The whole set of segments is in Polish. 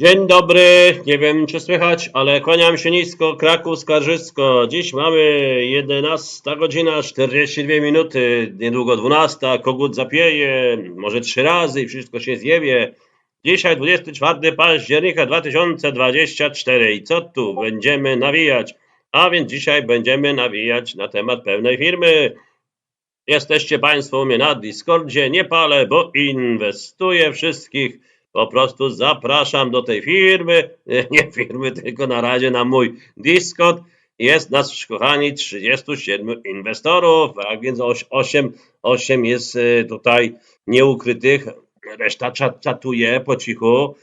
Dzień dobry, nie wiem czy słychać, ale kłaniam się nisko, Kraków, Skarżysko. Dziś mamy 11 godzina 42 minuty, niedługo 12, kogut zapieje, może trzy razy i wszystko się zjewie. Dzisiaj 24 października 2024 i co tu będziemy nawijać? A więc dzisiaj będziemy nawijać na temat pewnej firmy. Jesteście Państwo u mnie na Discordzie, nie palę, bo inwestuję wszystkich. Po prostu zapraszam do tej firmy, nie firmy, tylko na razie na mój Discord. Jest nas, kochani, 37 inwestorów, a więc 8, 8 jest y, tutaj nieukrytych, reszta czat, czatuje po cichu.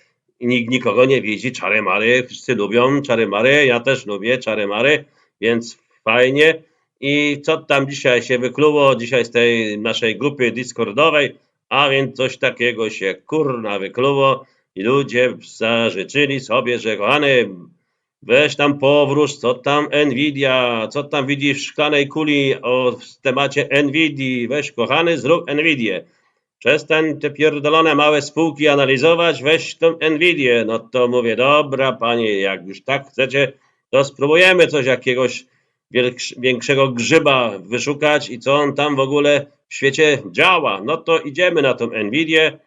Nikt nikogo nie widzi, czary mary, wszyscy lubią czary mary, ja też lubię czary mary, więc fajnie. I co tam dzisiaj się wykluło, dzisiaj z tej naszej grupy Discordowej, a więc coś takiego się kurna wykluło i ludzie zażyczyli sobie, że kochany, weź tam powróż, co tam Nvidia, co tam widzisz w szklanej kuli o temacie Nvidii, weź kochany, zrób Nvidię. Przestań te pierdolone małe spółki analizować, weź tą Nvidię. No to mówię, dobra panie, jak już tak chcecie, to spróbujemy coś jakiegoś większego grzyba wyszukać i co on tam w ogóle w świecie działa. No to idziemy na tą Nvidię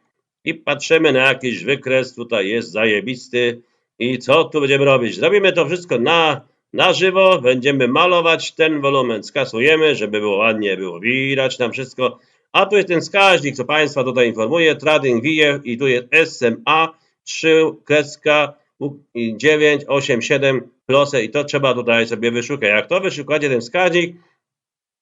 i patrzymy na jakiś wykres, tutaj jest zajebisty i co tu będziemy robić? Zrobimy to wszystko na, na żywo, będziemy malować ten wolumen, skasujemy, żeby było ładnie, było widać nam wszystko. A tu jest ten wskaźnik, co Państwa tutaj informuję, Trading Wije i tu jest SMA 3 kreska 9, 8, 7 plosę i to trzeba tutaj sobie wyszukać. Jak to wyszukacie ten wskaźnik,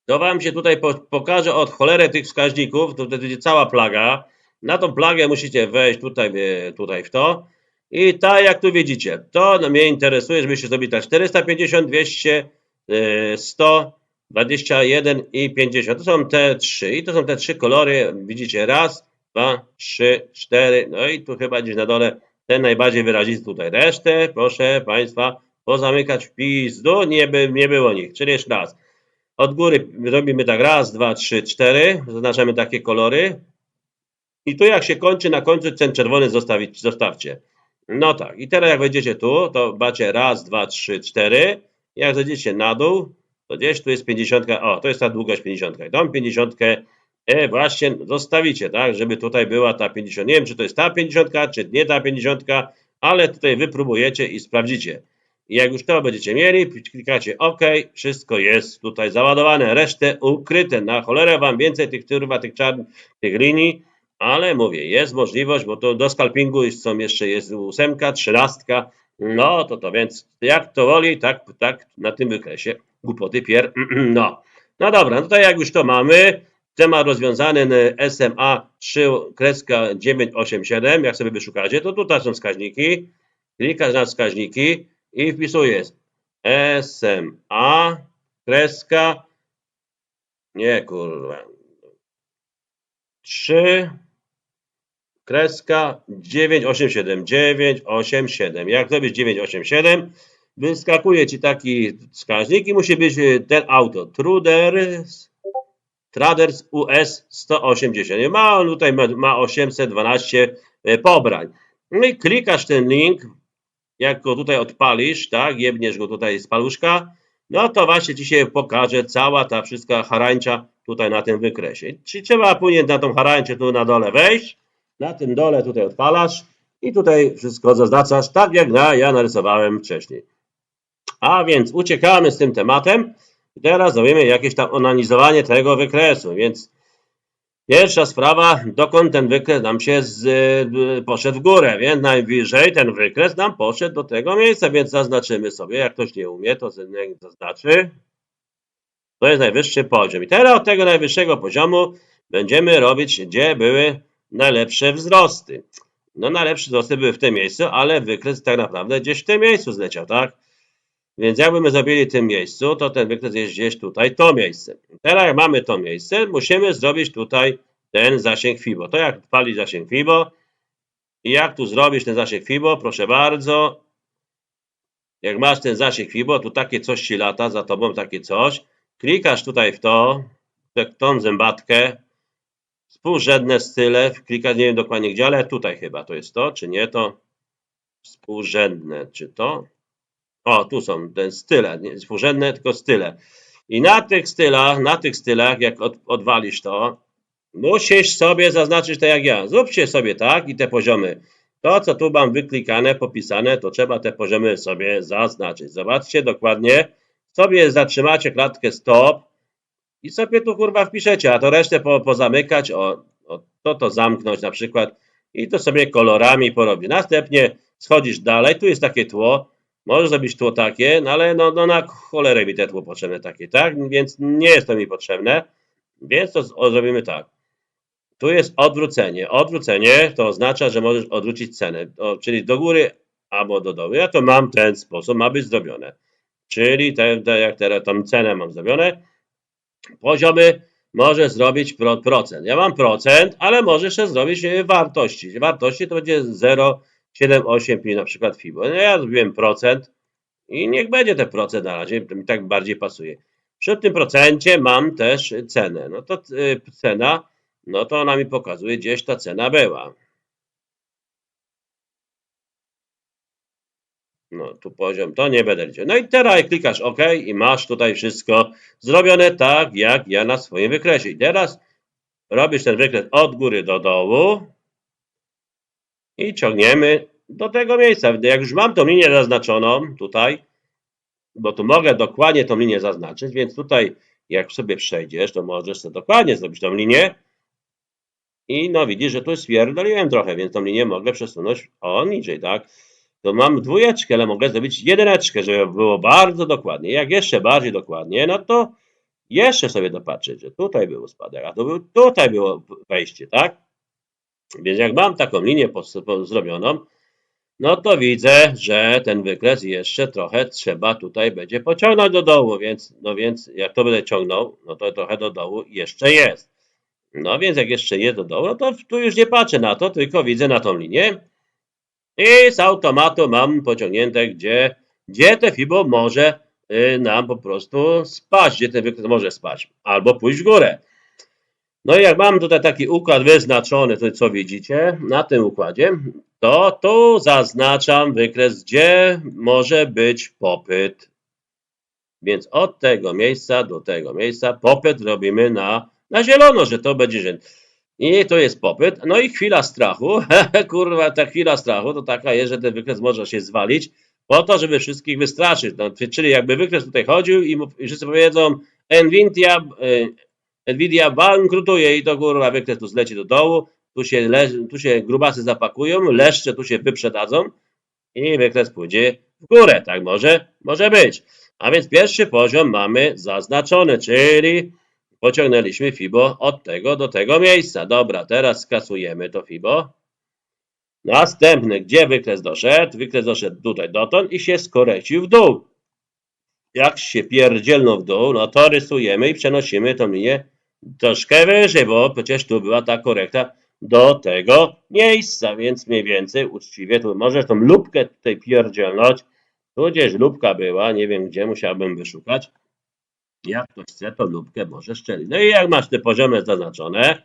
to Wam się tutaj po, pokaże od cholery tych wskaźników, to będzie cała plaga. Na tą plagę musicie wejść tutaj, e, tutaj w to. I tak jak tu widzicie, to no mnie interesuje, żebyście zrobili tak 450, 200, e, 100, 21 i 50. To są te trzy. I to są te trzy kolory. Widzicie, raz, dwa, trzy, cztery. No i tu chyba gdzieś na dole ten najbardziej wyrazisty tutaj. Resztę, proszę Państwa, pozamykać w pizdu. Nie, by, nie było nich. Czyli jeszcze raz. Od góry robimy tak raz, dwa, trzy, cztery. Zaznaczamy takie kolory. I tu jak się kończy, na końcu ten czerwony zostawić, zostawcie. No tak. I teraz jak wejdziecie tu, to macie raz, dwa, trzy, cztery. Jak zejdziecie na dół, to gdzieś tu jest 50. O, to jest ta długość 50. I tą 50 e, właśnie zostawicie, tak, żeby tutaj była ta 50. Nie wiem, czy to jest ta 50, czy nie ta 50, ale tutaj wypróbujecie i sprawdzicie. I jak już to będziecie mieli, klikacie OK, wszystko jest tutaj załadowane, resztę ukryte. Na cholerę wam więcej tych turba, tych czarnych, tych linii, ale mówię, jest możliwość, bo to do scalpingu są jeszcze jest ósemka, trzynastka, no to to więc jak to woli, tak, tak na tym wykresie głupoty pier, no. No dobra, no jak już to mamy, temat rozwiązany SMA 3 kreska 987, jak sobie wyszukacie, to tutaj są wskaźniki, klikasz na wskaźniki i wpisujesz SMA kreska, nie kurwa, 3 kreska 987, 987. Jak zrobisz 987, wyskakuje ci taki wskaźnik i musi być y, ten auto. Truders, Traders US 180. Ma on tutaj ma, ma 812 y, pobrań. No i klikasz ten link, jak go tutaj odpalisz, tak, jebniesz go tutaj z paluszka, no to właśnie ci się pokaże cała ta wszystka harańcza tutaj na tym wykresie. Czyli trzeba później na tą harańczę tu na dole wejść, na tym dole tutaj odpalasz i tutaj wszystko zaznaczasz, tak jak na, ja narysowałem wcześniej. A więc uciekamy z tym tematem i teraz zrobimy jakieś tam analizowanie tego wykresu, więc pierwsza sprawa, dokąd ten wykres nam się z, y, poszedł w górę, więc najwyżej ten wykres nam poszedł do tego miejsca, więc zaznaczymy sobie, jak ktoś nie umie, to zaznaczy. To jest najwyższy poziom. I teraz od tego najwyższego poziomu będziemy robić, gdzie były najlepsze wzrosty. No najlepsze wzrosty były w tym miejscu, ale wykres tak naprawdę gdzieś w tym miejscu zleciał, tak? Więc jakby my zrobili w tym miejscu, to ten wykres jest gdzieś tutaj, to miejsce. Teraz jak mamy to miejsce, musimy zrobić tutaj ten zasięg FIBO. To jak pali zasięg FIBO i jak tu zrobisz ten zasięg FIBO, proszę bardzo, jak masz ten zasięg FIBO, tu takie coś ci lata za tobą, takie coś, klikasz tutaj w to, w tą zębatkę, współrzędne style, klikasz, nie wiem dokładnie gdzie, ale tutaj chyba to jest to, czy nie, to współrzędne, czy to? O, tu są te style, nie współrzędne, tylko style. I na tych stylach, na tych stylach, jak od, odwalisz to, musisz sobie zaznaczyć tak jak ja. Zróbcie sobie tak i te poziomy. To, co tu mam wyklikane, popisane, to trzeba te poziomy sobie zaznaczyć. Zobaczcie dokładnie, sobie zatrzymacie klatkę stop i sobie tu kurwa wpiszecie, a to resztę po, pozamykać, o, o to to zamknąć na przykład i to sobie kolorami porobić. Następnie schodzisz dalej, tu jest takie tło, możesz zrobić tło takie, no ale no, no na cholerę mi te tło potrzebne takie, tak? Więc nie jest to mi potrzebne, więc to zrobimy tak. Tu jest odwrócenie. Odwrócenie to oznacza, że możesz odwrócić cenę, o, czyli do góry albo do dołu. Ja to mam ten sposób, ma być zrobione. Czyli te, te, jak teraz tą cenę mam zrobione, poziomy może zrobić pro, procent. Ja mam procent, ale możesz zrobić e, wartości. Wartości to będzie 0,78 na przykład FIBO. No ja zrobiłem procent i niech będzie te procent na razie, to mi tak bardziej pasuje. Przy tym procencie mam też cenę. No to y, cena, no to ona mi pokazuje, gdzieś ta cena była. No tu poziom, to nie będę liczył. No i teraz klikasz OK i masz tutaj wszystko zrobione tak, jak ja na swoim wykresie. I teraz robisz ten wykres od góry do dołu i ciągniemy do tego miejsca. Jak już mam tą linię zaznaczoną tutaj, bo tu mogę dokładnie tą linię zaznaczyć, więc tutaj jak sobie przejdziesz, to możesz sobie dokładnie zrobić tą linię i no widzisz, że tu spierdoliłem trochę, więc tą linię mogę przesunąć o niżej, tak? To mam dwójeczkę, ale mogę zrobić jedyneczkę, żeby było bardzo dokładnie. Jak jeszcze bardziej dokładnie, no to jeszcze sobie dopatrzeć, że tutaj był spadek, a to był, tutaj było wejście, tak? Więc jak mam taką linię zrobioną, no to widzę, że ten wykres jeszcze trochę trzeba tutaj będzie pociągnąć do dołu, więc, no więc jak to będę ciągnął, no to trochę do dołu jeszcze jest. No więc jak jeszcze jest do dołu, no to tu już nie patrzę na to, tylko widzę na tą linię i z automatu mam pociągnięte, gdzie, gdzie te FIBO może y, nam po prostu spaść, gdzie ten wykres może spaść, albo pójść w górę. No i jak mam tutaj taki układ wyznaczony, to co widzicie na tym układzie, to tu zaznaczam wykres, gdzie może być popyt. Więc od tego miejsca do tego miejsca popyt robimy na, na zielono, że to będzie zielony. I to jest popyt. No i chwila strachu. Kurwa, ta chwila strachu to taka jest, że ten wykres może się zwalić po to, żeby wszystkich wystraszyć. No, czyli jakby wykres tutaj chodził i, mu, i wszyscy powiedzą Nvidia, e, Nvidia bankrutuje i to kurwa wykres tu zleci do dołu, tu się, tu się grubasy zapakują, leszcze tu się wyprzedadzą i wykres pójdzie w górę. Tak może, może być. A więc pierwszy poziom mamy zaznaczony, czyli pociągnęliśmy FIBO od tego do tego miejsca. Dobra, teraz skasujemy to FIBO. Następny, gdzie wykres doszedł? Wykres doszedł tutaj dotąd i się skorecił w dół. Jak się pierdzielną w dół, no to rysujemy i przenosimy tą linię troszkę wyżej, bo przecież tu była ta korekta do tego miejsca, więc mniej więcej uczciwie, tu możesz tą lubkę tutaj pierdzielnąć, tu gdzieś lubka była, nie wiem gdzie, musiałbym wyszukać. Jak ktoś chce, to lubkę może szczelić. No i jak masz te poziomy zaznaczone,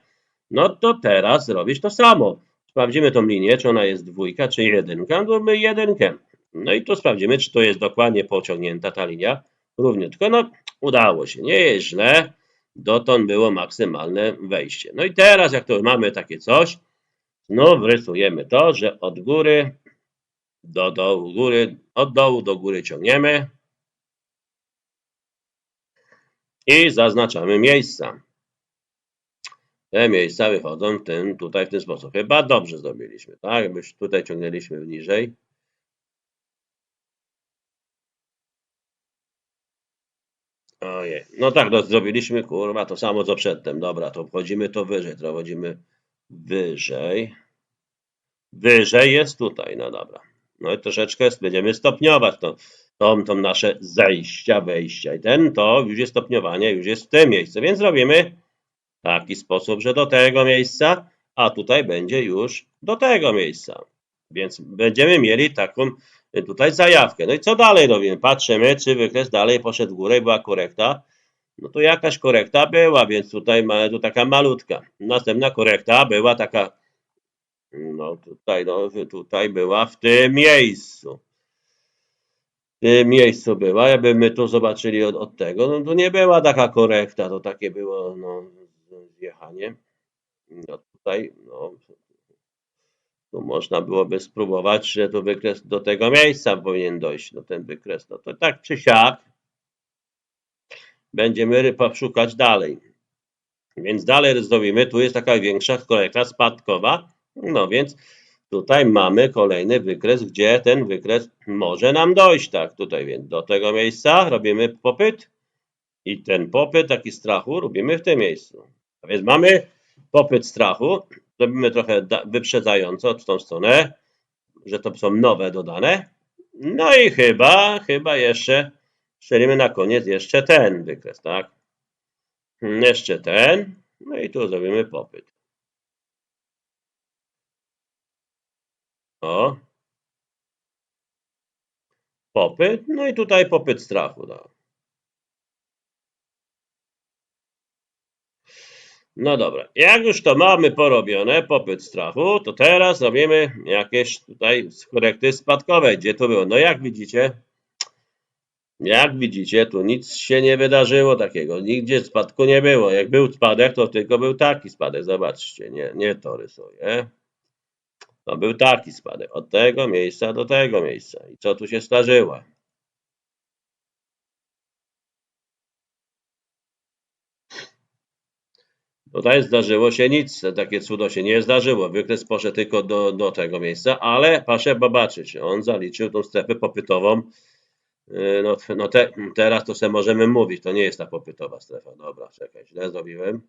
no to teraz robisz to samo. Sprawdzimy tą linię, czy ona jest dwójka, czy jedynka. No my jedynkę. No i tu sprawdzimy, czy to jest dokładnie pociągnięta ta linia. Równiutko. No udało się, nie jest źle. Dotąd było maksymalne wejście. No i teraz, jak to mamy takie coś, znów rysujemy to, że od góry do dołu, góry, od dołu do góry ciągniemy i zaznaczamy miejsca. Te miejsca wychodzą w tym, tutaj w ten sposób. Chyba dobrze zrobiliśmy, tak? Jakbyś tutaj ciągnęliśmy niżej. Ojej, no tak, no zrobiliśmy, kurwa, to samo co przedtem. Dobra, to wchodzimy to wyżej, to wchodzimy wyżej. Wyżej jest tutaj, no dobra. No i troszeczkę będziemy stopniować to, tą, tą nasze zejścia, wejścia. I ten to już jest stopniowanie, już jest w tym miejscu, więc robimy taki sposób, że do tego miejsca, a tutaj będzie już do tego miejsca. Więc będziemy mieli taką tutaj zajawkę. No i co dalej robimy? Patrzymy, czy wykres dalej poszedł w górę i była korekta. No to jakaś korekta była, więc tutaj mamy tu taka malutka. Następna korekta była taka No tutaj, no tutaj była w tym miejscu. W tym miejscu była, jakby my tu zobaczyli od, od tego, no to nie była taka korekta, to takie było no, zjechanie. No tutaj, no, tu można byłoby spróbować, że tu wykres do tego miejsca powinien dojść, no ten wykres, no to tak czy siak będziemy rypa szukać dalej. Więc dalej zrobimy, tu jest taka większa korekta spadkowa, no więc tutaj mamy kolejny wykres, gdzie ten wykres może nam dojść, tak, tutaj więc do tego miejsca robimy popyt i ten popyt taki strachu robimy w tym miejscu. A więc mamy popyt strachu, robimy trochę wyprzedzająco w tą stronę, że to są nowe dodane. No i chyba, chyba jeszcze strzelimy na koniec jeszcze ten wykres, tak? Jeszcze ten, no i tu zrobimy popyt. O. Popyt, no i tutaj popyt strachu. No. No dobra, jak już to mamy porobione, popyt strachu, to teraz robimy jakieś tutaj korekty spadkowe. Gdzie to było? No jak widzicie, jak widzicie, tu nic się nie wydarzyło takiego, nigdzie spadku nie było. Jak był spadek, to tylko był taki spadek, zobaczcie, nie, nie to rysuję. To był taki spadek, od tego miejsca do tego miejsca. I co tu się zdarzyło? Tutaj zdarzyło się nic, takie cudo się nie zdarzyło. Wykres poszedł tylko do, do tego miejsca, ale proszę zobaczyć, on zaliczył tą strefę popytową. Yy, No, no te, teraz to sobie możemy mówić, to nie jest ta popytowa strefa. Dobra, czekaj, źle zrobiłem.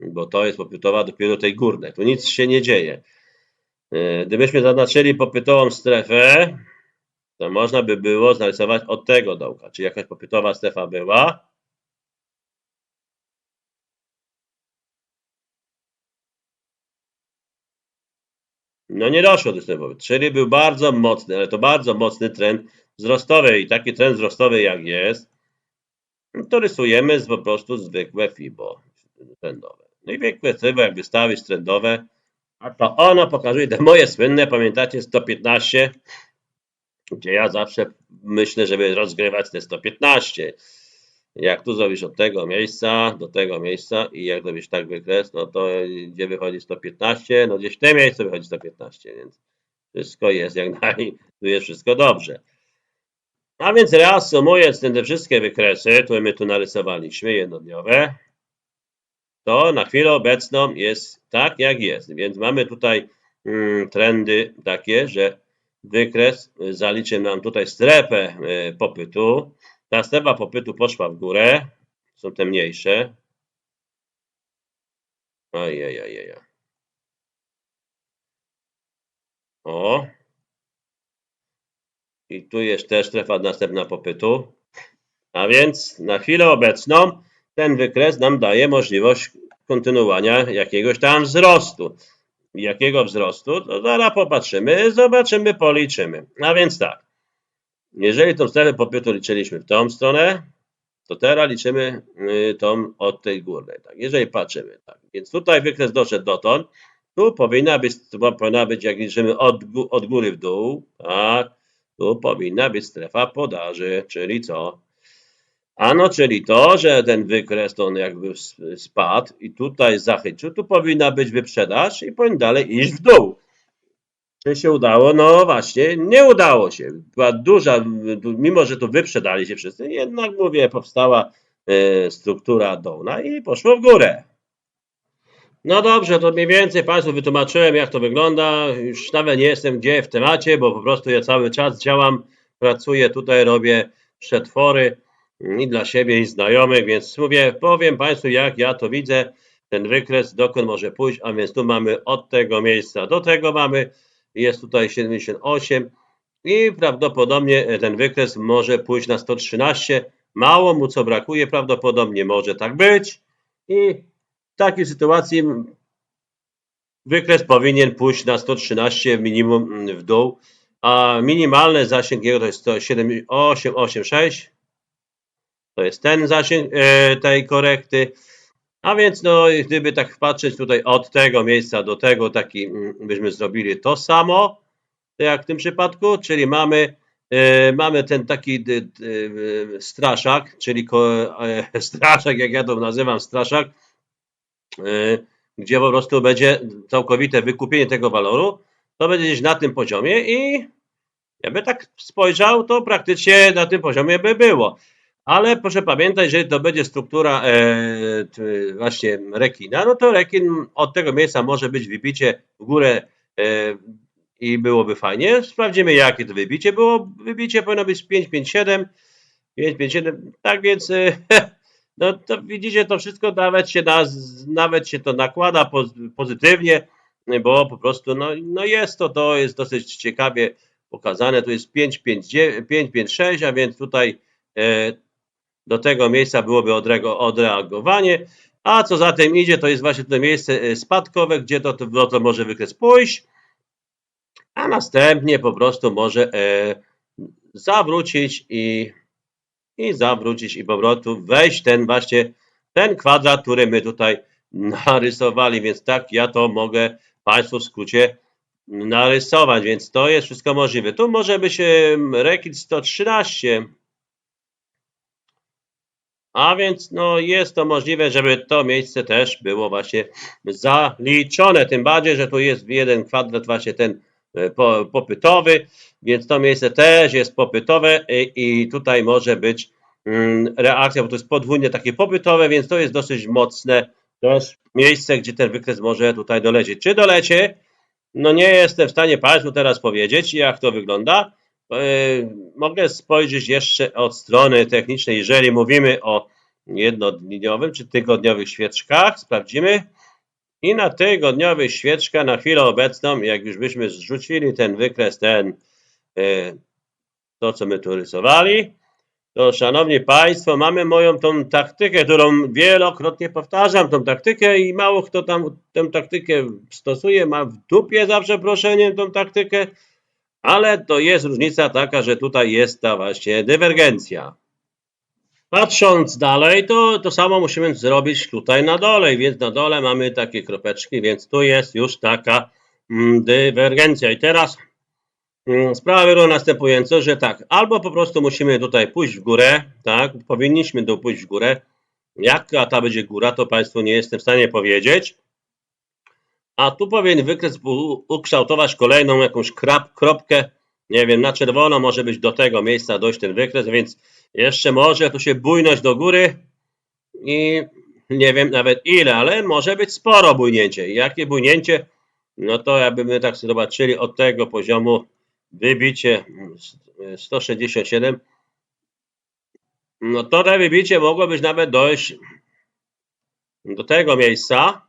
Bo to jest popytowa dopiero tej górnej. Tu nic się nie dzieje. Yy, Gdybyśmy zaznaczyli popytową strefę, to można by było zarysować od tego dołka. Czy jakaś popytowa strefa była? No nie doszło do tego. Czyli był bardzo mocny, ale to bardzo mocny trend wzrostowy i taki trend wzrostowy jak jest, to rysujemy z, po prostu zwykłe FIBO trendowe. No i zwykłe FIBO jak wystawić trendowe, to ono pokazuje te moje słynne, pamiętacie 115, gdzie ja zawsze myślę, żeby rozgrywać te 115. Jak tu zrobisz od tego miejsca do tego miejsca i jak zrobisz tak wykres, no to gdzie wychodzi 115? No gdzieś w tym miejscu wychodzi 115, więc wszystko jest jak naj, tu jest wszystko dobrze. A więc reasumując te wszystkie wykresy, które my tu narysowaliśmy, jednodniowe, to na chwilę obecną jest tak jak jest. Więc mamy tutaj mm, trendy takie, że wykres zaliczy nam tutaj strefę y, popytu. Ta strefa popytu poszła w górę, są te mniejsze. Ajajajaj. O. I tu jest też strefa następna popytu. A więc na chwilę obecną ten wykres nam daje możliwość kontynuowania jakiegoś tam wzrostu. Jakiego wzrostu? To zaraz popatrzymy, zobaczymy, policzymy. A więc tak. Jeżeli tą strefę popytu liczyliśmy w tą stronę, to teraz liczymy y, tą od tej górnej. Tak. Jeżeli patrzymy, tak. Więc tutaj wykres doszedł dotąd. Tu powinna być, tu powinna być jak liczymy od, od góry w dół, tak. Tu powinna być strefa podaży, czyli co? Ano, czyli to, że ten wykres to on jakby spadł i tutaj zachycił, tu powinna być wyprzedaż i powinien dalej iść w dół. Czy się udało? No właśnie, nie udało się. Była duża, mimo że tu wyprzedali się wszyscy, jednak mówię, powstała e, struktura dolna i poszło w górę. No dobrze, to mniej więcej Państwu wytłumaczyłem, jak to wygląda. Już nawet nie jestem gdzie w temacie, bo po prostu ja cały czas działam, pracuję tutaj, robię przetwory i dla siebie i znajomych, więc mówię, powiem Państwu, jak ja to widzę, ten wykres, dokąd może pójść, a więc tu mamy od tego miejsca do tego mamy, jest tutaj 78 i prawdopodobnie ten wykres może pójść na 113. Mało mu co brakuje, prawdopodobnie może tak być i w takiej sytuacji wykres powinien pójść na 113 minimum w dół, a minimalny zasięg jego to jest 886. To jest ten zasięg e, tej korekty. A więc no, gdyby tak patrzeć tutaj od tego miejsca do tego, taki mm, byśmy zrobili to samo, jak w tym przypadku, czyli mamy, e, mamy ten taki d, d, e, straszak, czyli ko, e, straszak, jak ja to nazywam, straszak, gdzie po prostu będzie całkowite wykupienie tego waloru, to będzie gdzieś na tym poziomie i jakby tak spojrzał, to praktycznie na tym poziomie by było. Ale proszę pamiętać, że to będzie struktura e, właśnie rekina, no to rekin od tego miejsca może być wybicie w górę e, i byłoby fajnie. Sprawdzimy jakie to wybicie było. Wybicie powinno być 557. 557. Tak więc e, no to widzicie to wszystko nawet się, na, nawet się to nakłada poz- pozytywnie, bo po prostu no, no jest to, to jest dosyć ciekawie pokazane. Tu jest 559 556, a więc tutaj e, do tego miejsca byłoby odreagowanie. A co za tym idzie, to jest właśnie to miejsce e, spadkowe, gdzie to, to, to może wykres pójść, a następnie po prostu może e, zawrócić i, i zawrócić i po prostu wejść ten właśnie ten kwadrat, który my tutaj narysowali, więc tak ja to mogę Państwu w skrócie narysować, więc to jest wszystko możliwe. Tu może być rekit 113, a więc no, jest to możliwe, żeby to miejsce też było właśnie zaliczone. Tym bardziej, że tu jest jeden kwadrat właśnie ten e, po, popytowy, więc to miejsce też jest popytowe i, i tutaj może być mm, reakcja, bo to jest podwójnie takie popytowe, więc to jest dosyć mocne też miejsce, gdzie ten wykres może tutaj dolecieć. Czy dolecie? No nie jestem w stanie Państwu teraz powiedzieć, jak to wygląda. Yy, Mogę spojrzeć jeszcze od strony technicznej, jeżeli mówimy o jednodniowym czy tygodniowych świeczkach, sprawdzimy. I na tygodniowych świeczkach na chwilę obecną, jak już byśmy zrzucili ten wykres, ten, yy, to co my tu rysowali, to szanowni Państwo, mamy moją tą taktykę, którą wielokrotnie powtarzam, tą taktykę i mało kto tam tę taktykę stosuje, ma w dupie za przeproszeniem tą taktykę, ale to jest różnica taka, że tutaj jest ta właśnie dywergencja. Patrząc dalej, to to samo musimy zrobić tutaj na dole, więc na dole mamy takie kropeczki, więc tu jest już taka mm, dywergencja. I teraz mm, sprawa wygląda następująco, że tak, albo po prostu musimy tutaj pójść w górę, tak, powinniśmy tu pójść w górę. Jaka ta będzie góra, to Państwu nie jestem w stanie powiedzieć. A tu powinien wykres ukształtować kolejną jakąś krap, kropkę, nie wiem, na czerwono może być do tego miejsca dojść ten wykres, więc jeszcze może tu się bujność do góry i nie wiem nawet ile, ale może być sporo bujnięcie. Jakie bujnięcie? No to jakbyśmy tak zobaczyli od tego poziomu wybicie mm, s- 167, no to to wybicie mogło być nawet dojść do tego miejsca.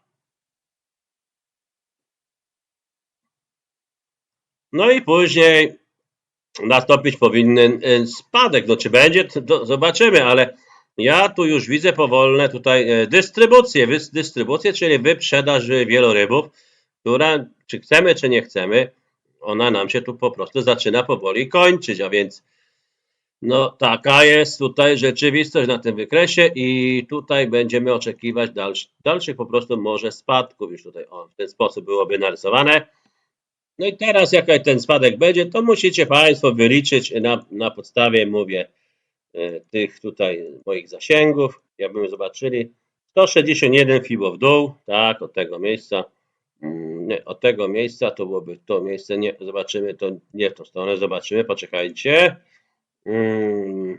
No i później nastąpić powinien y, spadek. No czy będzie, zobaczymy, ale ja tu już widzę powolne tutaj dystrybucję, dystrybucję, czyli wyprzedaż wielorybów, która czy chcemy, czy nie chcemy, ona nam się tu po prostu zaczyna powoli kończyć, a więc no taka jest tutaj rzeczywistość na tym wykresie i tutaj będziemy oczekiwać dalszych, dalszych po prostu może spadków już tutaj o, w ten sposób byłoby narysowane. No i teraz jaki ten spadek będzie, to musicie Państwo wyliczyć na, na podstawie, mówię, e, tych tutaj moich zasięgów. Jakbyśmy zobaczyli 161 FIBO w dół, tak, od tego miejsca. Mm, Nie, od tego miejsca to byłoby to miejsce, nie, zobaczymy to, nie w tą stronę, zobaczymy, poczekajcie. Mm,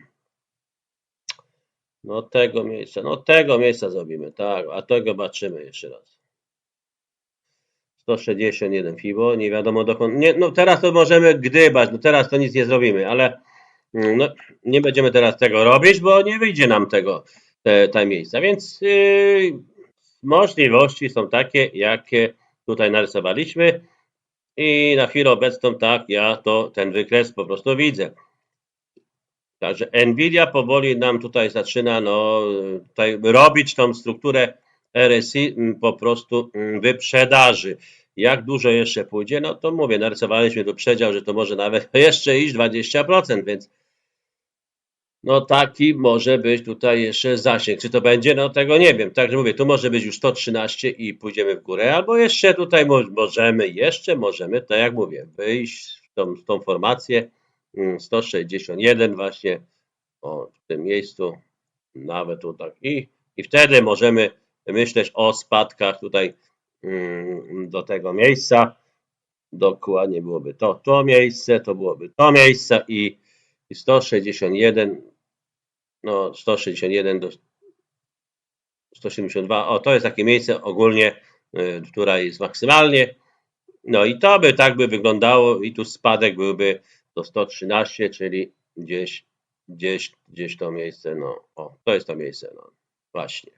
No tego miejsca, no tego miejsca zrobimy, tak, a tego zobaczymy jeszcze raz. 161 FIBO, nie wiadomo dokąd. Nie, no teraz to możemy gdybać, no teraz to nic nie zrobimy, ale mm, no, nie będziemy teraz tego robić, bo nie wyjdzie nam tego, te, te miejsca, więc yy, możliwości są takie, jakie tutaj narysowaliśmy i na chwilę obecną tak, ja to ten wykres po prostu widzę. Także Nvidia powoli nam tutaj zaczyna no, tutaj robić tą strukturę RSI mm, po prostu mm, wyprzedaży. Jak dużo jeszcze pójdzie? No to mówię, narysowaliśmy tu przedział, że to może nawet jeszcze iść 20%, więc no taki może być tutaj jeszcze zasięg. Czy to będzie? No tego nie wiem. Także mówię, tu może być już 113 i pójdziemy w górę, albo jeszcze tutaj mo- możemy, jeszcze możemy, tak jak mówię, wyjść w tą, w tą formację mm, 161 właśnie o, w tym miejscu, nawet tu tak i, i wtedy możemy myśleć o spadkach tutaj mm, do tego miejsca. Dokładnie byłoby to, to miejsce, to byłoby to miejsce i, i 161 no 161 do 172, o to jest takie miejsce ogólnie, y, które jest maksymalnie, no i to by tak by wyglądało i tu spadek byłby do 113, czyli gdzieś, gdzieś, gdzieś to miejsce, no o, to jest to miejsce, no właśnie.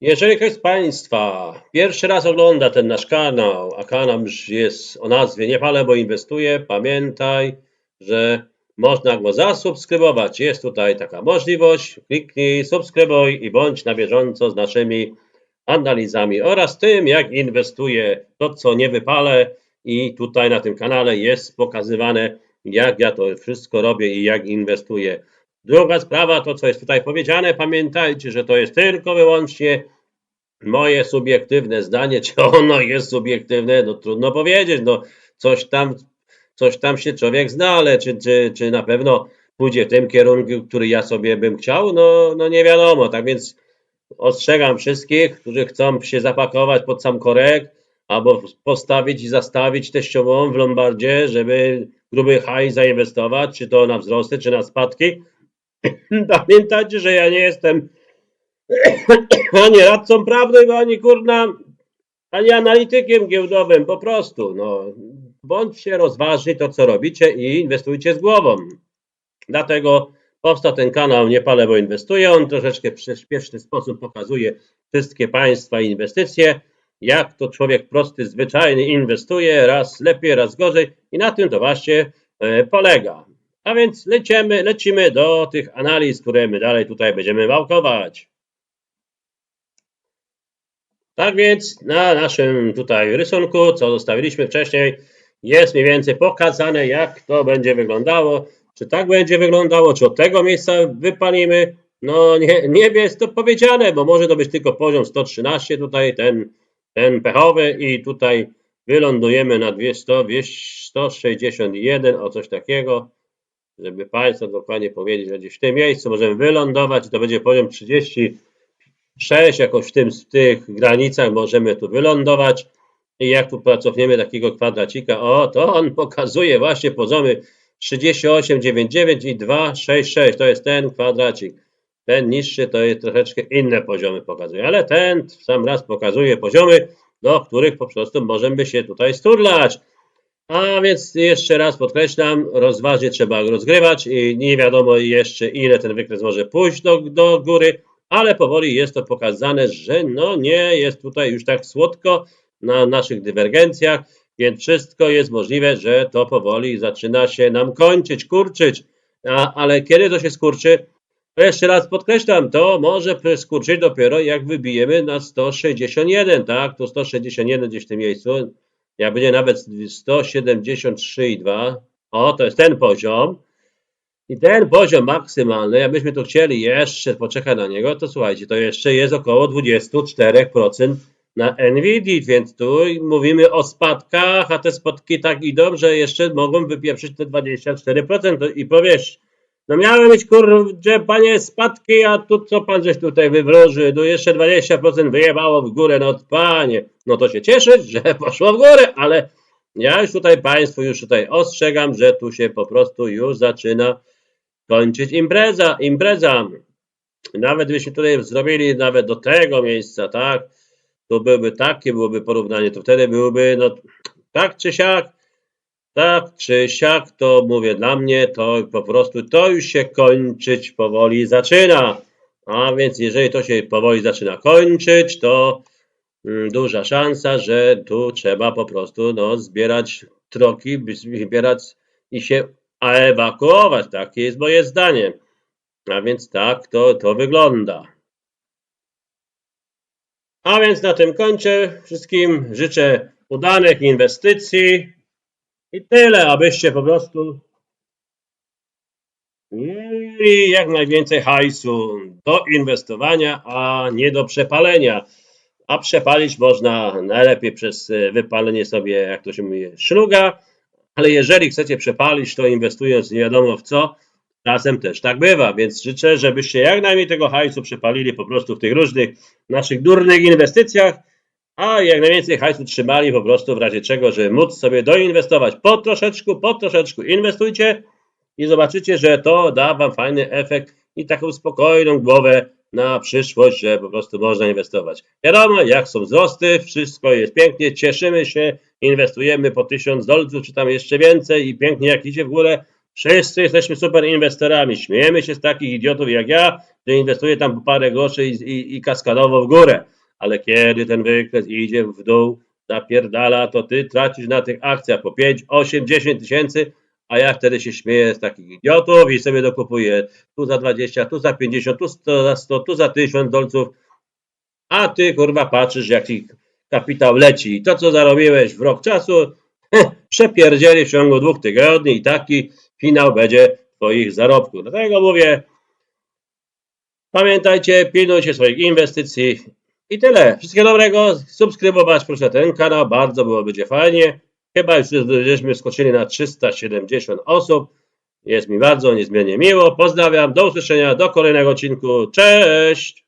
Jeżeli ktoś z Państwa pierwszy raz ogląda ten nasz kanał, a kanał już jest o nazwie Nie palę, bo inwestuję, pamiętaj, że można go zasubskrybować. Jest tutaj taka możliwość. Kliknij, subskrybuj i bądź na bieżąco z naszymi analizami oraz tym, jak inwestuję, to co nie wypalę i tutaj na tym kanale jest pokazywane, jak ja to wszystko robię i jak inwestuję. Druga sprawa, to co jest tutaj powiedziane, pamiętajcie, że to jest tylko wyłącznie moje subiektywne zdanie, czy ono jest subiektywne, no trudno powiedzieć, no coś tam, coś tam się człowiek zna, ale czy, czy, czy na pewno pójdzie w tym kierunku, który ja sobie bym chciał, no, no nie wiadomo, tak więc ostrzegam wszystkich, którzy chcą się zapakować pod sam korek, albo postawić i zastawić teściową w Lombardzie, żeby gruby hajs zainwestować, czy to na wzrosty, czy na spadki. Pamiętajcie, że ja nie jestem ani radcą prawnym, ani kurna, ani analitykiem giełdowym, po prostu. No, bądźcie rozważni to, co robicie i inwestujcie z głową. Dlatego powstał ten kanał Nie palę, bo inwestuję. On troszeczkę w przyspieszny sposób pokazuje wszystkie państwa i inwestycje, jak to człowiek prosty, zwyczajny inwestuje, raz lepiej, raz gorzej i na tym to właśnie e, polega. A więc lecimy, lecimy do tych analiz, które my dalej tutaj będziemy wałkować. Tak więc na naszym tutaj rysunku, co zostawiliśmy wcześniej, jest mniej więcej pokazane, jak to będzie wyglądało. Czy tak będzie wyglądało, czy od tego miejsca wypalimy? No nie, nie jest to powiedziane, bo może to być tylko poziom 113 tutaj, ten, ten pechowy i tutaj wylądujemy na 200, 161 o coś takiego, żeby Państwu dokładnie powiedzieć, że gdzieś w tym miejscu możemy wylądować i to będzie poziom 30 6 jakoś w, tym, w tych granicach możemy tu wylądować i jak tu pracowniemy takiego kwadracika, o to on pokazuje właśnie poziomy 38,99 i 2,66 to jest ten kwadracik. Ten niższy to jest troszeczkę inne poziomy pokazuje, ale ten w sam raz pokazuje poziomy, do których po prostu możemy się tutaj sturlać. A więc jeszcze raz podkreślam, rozważnie trzeba rozgrywać i nie wiadomo jeszcze ile ten wykres może pójść do, do góry, ale powoli jest to pokazane, że no nie jest tutaj już tak słodko na naszych dywergencjach, więc wszystko jest możliwe, że to powoli zaczyna się nam kończyć, kurczyć. A, ale kiedy to się skurczy? To jeszcze raz podkreślam, to może skurczyć dopiero jak wybijemy na 161, tak? To 161 gdzieś w tym miejscu. Jak będzie nawet 173,2, o to jest ten poziom, i ten poziom maksymalny, jakbyśmy tu chcieli jeszcze poczekać na niego, to słuchajcie, to jeszcze jest około 24% na NVIDIA, więc tu mówimy o spadkach, a te spadki tak idą, że jeszcze mogą wypieprzyć te 24% i powiesz, no miały być kurczę panie spadki, a tu co pan żeś tutaj wywróży, tu jeszcze 20% wyjebało w górę, no panie, no to się cieszyć, że poszło w górę, ale ja już tutaj państwu już tutaj ostrzegam, że tu się po prostu już zaczyna kończyć impreza, impreza. Nawet byśmy tutaj zrobili nawet do tego miejsca, tak, to byłby takie byłoby porównanie, to wtedy byłoby, no tak czy siak, tak czy siak, to mówię dla mnie, to po prostu to już się kończyć powoli zaczyna. A więc jeżeli to się powoli zaczyna kończyć, to mm, duża szansa, że tu trzeba po prostu no, zbierać troki, zbierać i się ewakuować. Takie jest moje zdanie. A więc tak to, to wygląda. A więc na tym kończę. Wszystkim życzę udanych inwestycji i tyle, abyście po prostu nie Czyli jak najwięcej hajsu do inwestowania, a nie do przepalenia. A przepalić można najlepiej przez e, wypalenie sobie, jak to się mówi, szluga, ale jeżeli chcecie przepalić, to inwestując nie wiadomo w co, czasem też tak bywa, więc życzę, żebyście jak najmniej tego hajsu przepalili po prostu w tych różnych naszych durnych inwestycjach, a jak najwięcej hajsu trzymali po prostu w razie czego, żeby móc sobie doinwestować po troszeczku, po troszeczku inwestujcie i zobaczycie, że to da Wam fajny efekt i taką spokojną głowę na przyszłość, że po prostu można inwestować. Wiadomo, jak są wzrosty, wszystko jest pięknie, cieszymy się, inwestujemy po 1000 dolców, czy tam jeszcze więcej i pięknie jak idzie w górę. Wszyscy jesteśmy super inwestorami, śmiejemy się z takich idiotów jak ja, że inwestuję tam parę groszy i, i, i kaskadowo w górę. Ale kiedy ten wykres idzie w dół, napierdala, to ty tracisz na tych akcjach po 5, 8, 10 tysięcy, a ja wtedy się śmieję z takich idiotów i sobie dokupuję. Tu za 20, tu za 50, tu za 100, tu za 1000 dolców, a ty kurwa patrzysz jak ci kapitał leci. I to co zarobiłeś w rok czasu przepierdzieli w ciągu dwóch tygodni i taki finał będzie twoich zarobków. Dlatego mówię, pamiętajcie, pilnujcie swoich inwestycji i tyle. Wszystkiego dobrego, subskrybować proszę ten kanał, bardzo było będzie fajnie. Chyba już żeśmy skoczyli na 370 osób. Jest mi bardzo niezmiernie miło. Pozdrawiam, do usłyszenia, do kolejnego odcinku. Cześć!